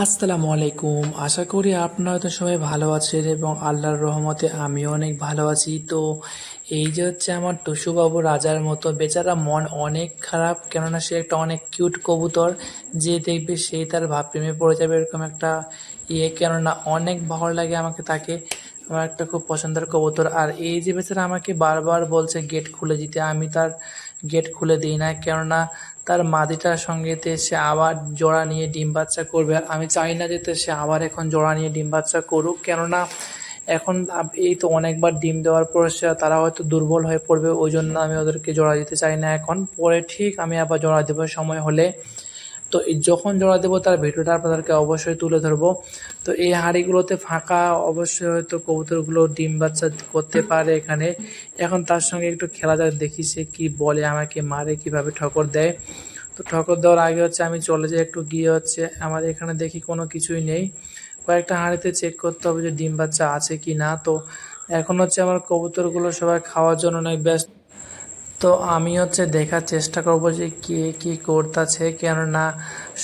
আসসালামু আলাইকুম। আশা করি আপনারা তো সবাই ভালো আছেন এবং আল্লাহর রহমতে আমিও অনেক ভালো আছি। তো এই যে হচ্ছে আমার টুসুবাবু রাজার মতো বেচারা মন অনেক খারাপ, কেননা সে একটা অনেক কিউট কবুতর, যে দেখবে সেই তার ভাব প্রেমে পড়ে যাবে এরকম একটা ইয়ে কেননা অনেক ভালো লাগে আমাকে তাকে। আমার একটা খুব পছন্দের কবুতর। আর এই যে বেচারা আমাকে বারবার বলছে, গেট খুলে দিতে। আমি তার গেট খুলে দিই না, কেননা তার মাদিটার সঙ্গেতে সে আবার জোড়া নিয়ে ডিম বাচ্চা করবে। আর আমি চাই না যেতে সে আবার এখন জোড়া নিয়ে ডিম বাচ্চা করুক। কেননা এখন এই তো অনেকবার ডিম দেওয়ার পর সে তারা হয়তো দুর্বল হয়ে পড়বে। ওই জন্য আমি ওদেরকে জোড়া দিতে চাই না এখন। পরে ঠিক আমি আবার জোড়া দেবো। সময় হলে তো যখন জোড়া দেবো, তার ভিডিওটা আপনাদেরকে অবশ্যই তুলে ধরবো। তো এই হাঁড়িগুলোতে ফাঁকা অবশ্যই হয়তো কবুতরগুলো ডিম বাচ্চা করতে পারে এখানে। এখন তার সঙ্গে একটু খেলা যাক, দেখি সে কী বলে, আমাকে মারে, কীভাবে ঠকর দেয়। তো ঠকর দেওয়ার আগে হচ্ছে আমি চলে যাই একটু গিয়ে হচ্ছে, আমার এখানে দেখি কোনো কিছুই নেই। কয়েকটা হাঁড়িতে চেক করতে হবে যে ডিম বাচ্চা আছে কি না তো এখন হচ্ছে আমার কবুতরগুলো সবাই খাওয়ার জন্য অনেক ব্যস্ত। তো আমি হচ্ছে দেখার চেষ্টা করব যে কে কী করতেছে, কেননা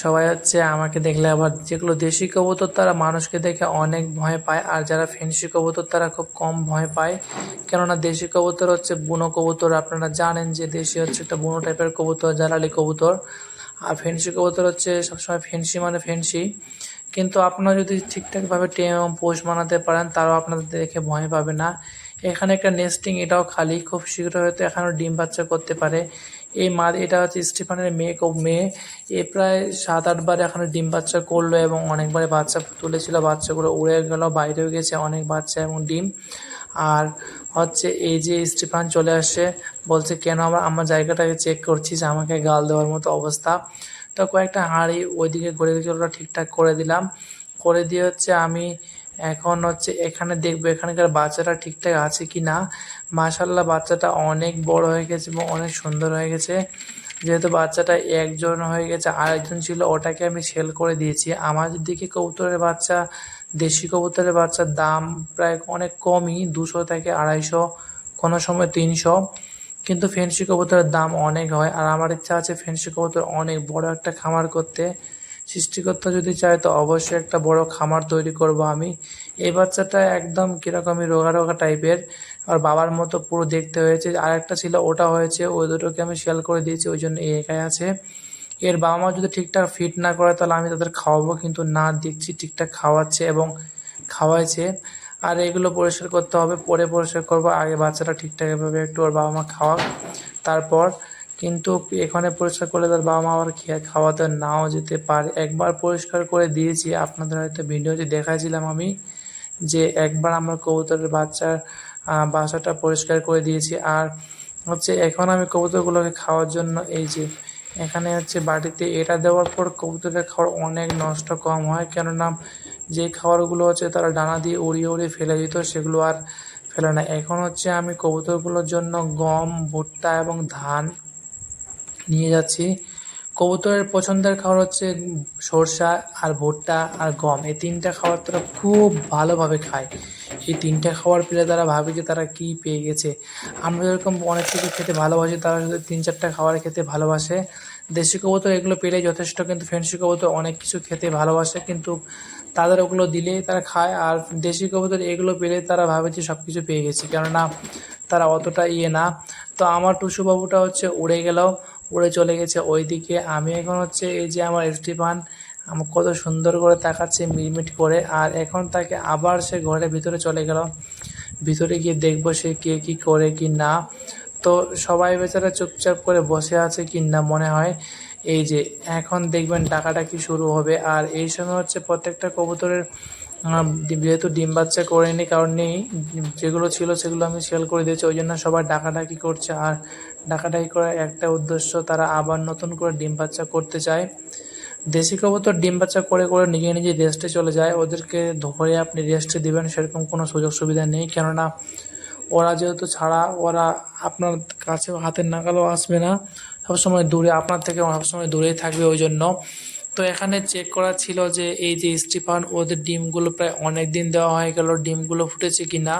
সবাই হচ্ছে আমাকে দেখলে আবার যেগুলো দেশি কবুতর তারা মানুষকে দেখে অনেক ভয় পায়, আর যারা ফেন্সি কবুতর তারা খুব কম ভয় পায়। কেননা দেশি কবুতর হচ্ছে বুনো কবুতর, আপনারা জানেন যে দেশি হচ্ছে একটা বুনো টাইপের কবুতর, জালালি কবুতর। আর ফেন্সি কবুতর হচ্ছে সবসময় ফেন্সি মানে ফেন্সি। কিন্তু আপনারা যদি ঠিকঠাকভাবে টেম পোষ বানাতে পারেন, তারাও আপনাদের দেখে ভয় পাবে না। এখানে একটা নেস্টিং এটাও খালি, খুব শীঘ্র হয়তো এখানেও ডিম বাচ্চা করতে পারে। এই মা, এটা হচ্ছে স্টিফানের মেয়ে মেয়ে। এ প্রায় সাত আটবার এখানে ডিম বাচ্চা করল এবং অনেকবারে বাচ্চা তুলেছিল, বাচ্চাগুলো উড়ে গেল, বাইরেও গেছে অনেক বাচ্চা এবং ডিম। আর হচ্ছে এই যে স্টিফান চলে আসে, বলছে, কেন আমার আমার জায়গাটাকে চেক করছিস, আমাকে গাল দেওয়ার মতো অবস্থা? তো কয়েকটা হাঁড়ি ওইদিকে ঘুরে ওটা ঠিকঠাক করে দিলাম। করে দিয়ে হচ্ছে আমি এখন হচ্ছে এখানে দেখব এখানকার বাচ্চাটা ঠিকঠাক আছে কি না মাশাল্লাহ বাচ্চাটা অনেক বড় হয়ে গেছে এবং অনেক সুন্দর হয়ে গেছে। যেহেতু বাচ্চাটা একজন হয়ে গেছে, আরেকজন ছিল, ওটাকে আমি সেল করে দিয়েছি। আমাদের দিকে কবুতরের বাচ্চা, দেশি কবুতরের বাচ্চার দাম প্রায় অনেক কমই, দুশো থেকে আড়াইশো, কোনো সময় তিনশো। কিন্তু ফেন্সি কবুতরের দাম অনেক হয়, আর আমার ইচ্ছা আছে ফেন্সি কবুতর অনেক বড় একটা খামার করতে। সৃষ্টিকর্তা যদি চায়, তো অবশ্যই একটা বড় খামার তৈরি করব আমি। এই বাচ্চাটা একদম কীরকমই রোগা রোগা টাইপের। আর বাবার মতো পুরো দেখতে হয়েছে। আর একটা ছিল, ওটা হয়েছে, ওই দুটোকে আমি সেল করে দিয়েছি, ওই জন্য এই একাই আছে। এর বাবা মা যদি ঠিকঠাক ফিট না করে, তাহলে আমি তাদের খাওয়াবো কিন্তু না, দেখছি ঠিকঠাক খাওয়াচ্ছে এবং খাওয়াইছে। আর এগুলো পরিষ্কার করতে হবে, পরে পরিষ্কার করব, আগে বাচ্চাটা ঠিকঠাকভাবে একটু ওর বাবা মা খাওয়াক। তারপর কিন্তু এখানে পরিষ্কার করলে তার বাবা মা আবার খেয়ে খাওয়াতে নাও যেতে পারে। একবার পরিষ্কার করে দিয়েছি। আপনাদের হয়তো ভিডিওতে দেখাইছিলাম আমি যে একবার আমার কবুতরের বাচ্চার বাসাটা পরিষ্কার করে দিয়েছি। আর হচ্ছে এখন আমি কবুতরগুলোকে খাওয়ার জন্য এই যে এখানে হচ্ছে বাটিতে এটা দেওয়ার পর কবুতরের খাবার অনেক নষ্ট কম হয়। কেননা যে খাবারগুলো হচ্ছে তারা ডানা দিয়ে উড়িয়ে উড়িয়ে ফেলে দিত সেগুলো আর ফেলে না। এখন হচ্ছে আমি কবুতরগুলোর জন্য গম, ভুট্টা এবং ধান নিয়ে যাচ্ছি। কবুতরের পছন্দের খাবার হচ্ছে সরষা আর ভুট্টা আর গম। এই তিনটা খাবার তারা খুব ভালোভাবে খায়। এই তিনটা খাবার পেলে তারা ভাবে যে তারা কী পেয়ে গেছে। আমরা যেরকম অনেক কিছু খেতে ভালোবাসি, তারা শুধু তিন চারটা খাবার খেতে ভালোবাসে। দেশি কবুতর এগুলো পেলে যথেষ্ট, কিন্তু ফ্যান্সি কবুতর অনেক কিছু খেতে ভালোবাসে, কিন্তু তাদের ওগুলো দিলেই তারা খায়। আর দেশি কবুতর এগুলো পেলে তারা ভাবে যে সব কিছু পেয়ে গেছে, কেননা তারা অতটা ইয়ে না। তো আমার টুসু বাবুটা হচ্ছে উড়ে গেল। উড়ে চলে গেছে ওইদিকে। আমি এখন হচ্ছে এই যে আমার স্টিফান আমার কত সুন্দর করে তাকাচ্ছে মিটমিট করে, আর এখন তাকে আবার সে ঘরের ভিতরে চলে গেল। ভিতরে গিয়ে দেখব সে কে কি করে কি না। তো সবাই বেচারা চুপচাপ করে বসে আছে কি না মনে হয়। এই যে এখন দেখবেন টাকাটা ডাকাডাকি শুরু হবে, আর এই সময় হচ্ছে প্রত্যেকটা কবুতরের যেহেতু ডিম বাচ্চা করেনি, কারণ নেই, যেগুলো ছিল সেগুলো আমি সেল করে দিয়েছি, ওই জন্য সবাই ডাকাডাকি করছে। আর ডাকাডাকি করার একটা উদ্দেশ্য, তারা আবার নতুন করে ডিম বাচ্চা করতে চায়। দেশি কবুতর ডিম বাচ্চা করে করে নিজে নিজে রেস্টে চলে যায়। ওদেরকে ধরে আপনি রেস্টে দিবেন, সেরকম কোনো সুযোগ সুবিধা নেই। কেননা ওরা যেহেতু ছাড়া, ওরা আপনার কাছে হাতের নাগালও আসবে না। সবসময় দূরে, আপনার থেকে সবসময় দূরেই থাকবে ওই জন্য। তো এখানে চেক করা ছিল যে, এই যে স্টিফান, ওদের ডিমগুলো প্রায় অনেক দিন দেওয়া হয়ে গেল। ডিমগুলো ফুটেছে কি না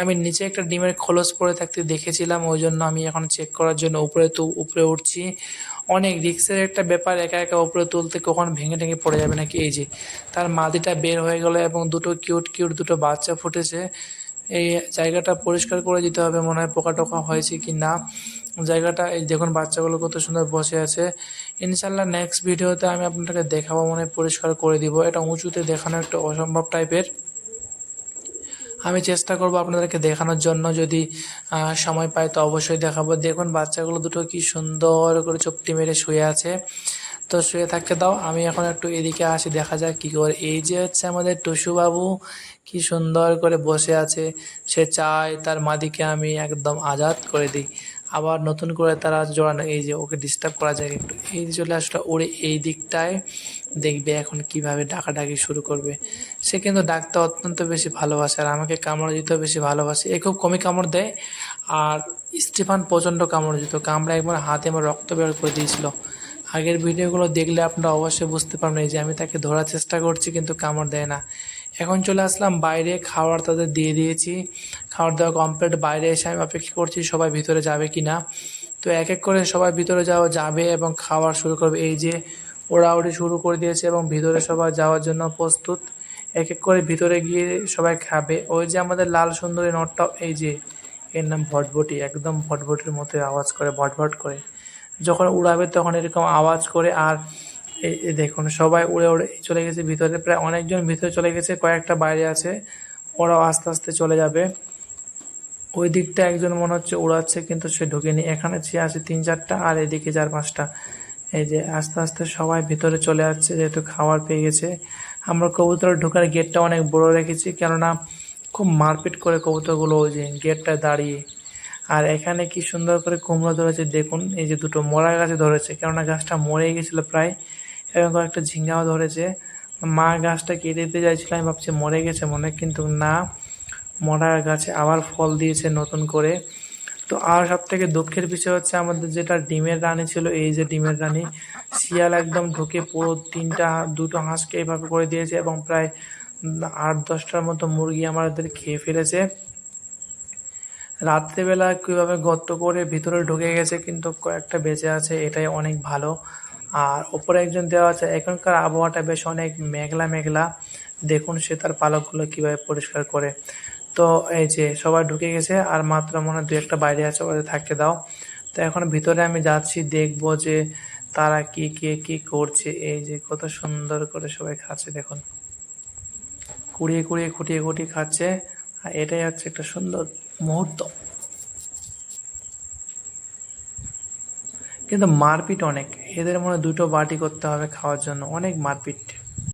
আমি নিচে একটা ডিমের খোলস পড়ে থাকতে দেখেছিলাম ওই জন্য আমি এখন চেক করার জন্য উপরে তো, উপরে উঠছি। অনেক রিক্সের একটা ব্যাপার, একা একা উপরে তুলতে কখন ভেঙে টেঙে পড়ে যাবে নাকি? এই যে, তার মাদিটা বের হয়ে গেল এবং দুটো কিউট কিউট দুটো বাচ্চা ফুটেছে। এই জায়গাটা পরিষ্কার করে দিতে হবে, মনে হয় পোকা টোকা হয়েছে কি না? জায়গাটা, এই দেখুন বাচ্চাগুলো কত সুন্দর বসে আছে। ইনশাল্লাহ নেক্সট ভিডিওতে আমি আপনাদেরকে দেখাবো, মনে পরিষ্কার করে দিব। এটা উঁচুতে দেখানো একটা অসম্ভব টাইপের আমি চেষ্টা করব আপনাদেরকে দেখানোর জন্য। যদি সময় পাই তো অবশ্যই দেখাবো। দেখুন, বাচ্চাগুলো দুটো কি সুন্দর করে চোখটি মেরে শুয়ে আছে। তো শুয়ে থাকতে দাও, আমি এখন একটু এদিকে আসি, দেখা যাক কী করে। এই যে হচ্ছে আমাদের টুসু বাবু, কি সুন্দর করে বসে আছে। সে চায় তার মাদিকে আমি একদম আজাদ করে দিই। আবার নতুন করে তারা জোড়ানো, এই যে ওকে ডিস্টার্ব করা যায় একটু। এই চলে আসলে ওরে এই দিকটায়। দেখবে এখন কীভাবে ডাকাডাকি শুরু করবে। সে কিন্তু ডাকতে অত্যন্ত বেশি ভালোবাসে আর আমাকে কামড় দিতেও বেশি ভালোবাসে। এ খুব কমই কামড় দেয় আর স্টিফান প্রচণ্ড কামড় দিত। কামড়ে একবার হাতে আমার রক্ত বের করে দিয়েছিল। আগের ভিডিওগুলো দেখলে আপনারা অবশ্যই বুঝতে পারবেন এই যে আমি তাকে ধরার চেষ্টা করছি কিন্তু কামড় দেয় না। এখন চলে আসলাম বাইরে খাবার তাদের দিয়ে দিয়েছি। খাবার দেওয়া কমপ্লিট বাইরে এসে আমি অপেক্ষা করছি সবাই ভিতরে যাবে কি না তো এক এক করে সবাই ভিতরে যাওয়া যাবে এবং খাবার শুরু করবে। এই যে ওড়াউড়ি শুরু করে দিয়েছে এবং ভিতরে সবাই যাওয়ার জন্য প্রস্তুত। এক এক করে ভিতরে গিয়ে সবাই খাবে। ওই যে আমাদের লাল সুন্দরী নটটাও, এই যে, এর নাম ভটভটি, একদম ভটভটির মতো আওয়াজ করে, ভটভট করে। যখন উড়াবে তখন এরকম আওয়াজ করে আর এই দেখুন, সবাই উড়ে উড়ে চলে গেছে ভিতরে। প্রায় অনেকজন ভিতরে চলে গেছে, কয়েকটা বাইরে আছে, ওরাও আস্তে আস্তে চলে যাবে। ওই দিকটা একজন মনে হচ্ছে উড়াচ্ছে, কিন্তু সে ঢুকেনি। এখানে আছে তিন চারটা, আর এদিকে চার পাঁচটা। এই যে আস্তে আস্তে সবাই ভিতরে চলে যাচ্ছে যেহেতু খাবার পেয়ে গেছে। আমরা কবুতর ঢোকার গেটটা অনেক বড় রেখেছি, কেননা খুব মারপিট করে কবুতরগুলো ওই যে গেটটা দাঁড়িয়ে। আর এখানে কি সুন্দর করে কুমড়ো ধরেছে, দেখুন, এই যে দুটো মরা গাছে ধরেছে, কেননা গাছটা মরে গেছিল প্রায়। এবং কয়েকটা ঝিঙ্গাও ধরেছে। মা গাছটা কেটে দিতে চাইছিল, আমি ভাবছি মরে গেছে মনে, কিন্তু না, মরা গাছে আবার ফল দিয়েছে নতুন করে। তো আর সব থেকে দুঃখের বিষয় হচ্ছে আমাদের যেটা ডিমের রানী ছিল, এই যে ডিমের রানী, শিয়াল একদম ঢুকে পুরো তিনটা, দুটো হাঁসকে এইভাবে করে দিয়েছে এবং প্রায় আট, দশটার মতো মুরগি আমাদের খেয়ে ফেলেছে। রাত্রেবেলা কীভাবে গর্ত করে ভিতরে ঢুকে গেছে কিন্তু কয়েকটা বেঁচে আছে, এটাই অনেক ভালো। আর ওপরে একজন দেওয়া আছে, এখনকার আবহাওয়াটা বেশ অনেক মেঘলা মেঘলা। দেখুন সে তার পালকগুলো কীভাবে পরিষ্কার করে। তো এই যে সবাই ঢুকে গেছে, আর মাত্র মনে দু একটা বাইরে আছে, ওদের থাকতে দাও। তো এখন ভিতরে আমি যাচ্ছি, দেখব যে তারা কি, কে, কি করছে। এই যে কত সুন্দর করে সবাই খাচ্ছে, দেখুন। কুড়িয়ে কুড়িয়ে, খুঁটিয়ে খুঁটিয়ে খাচ্ছে। আর এটাই হচ্ছে একটা সুন্দর মুহূর্ত। কিন্তু মারপিট অনেক। এদের মনে দুটো বাটি করতে হবে খাওয়ার জন্য, অনেক মারপিট।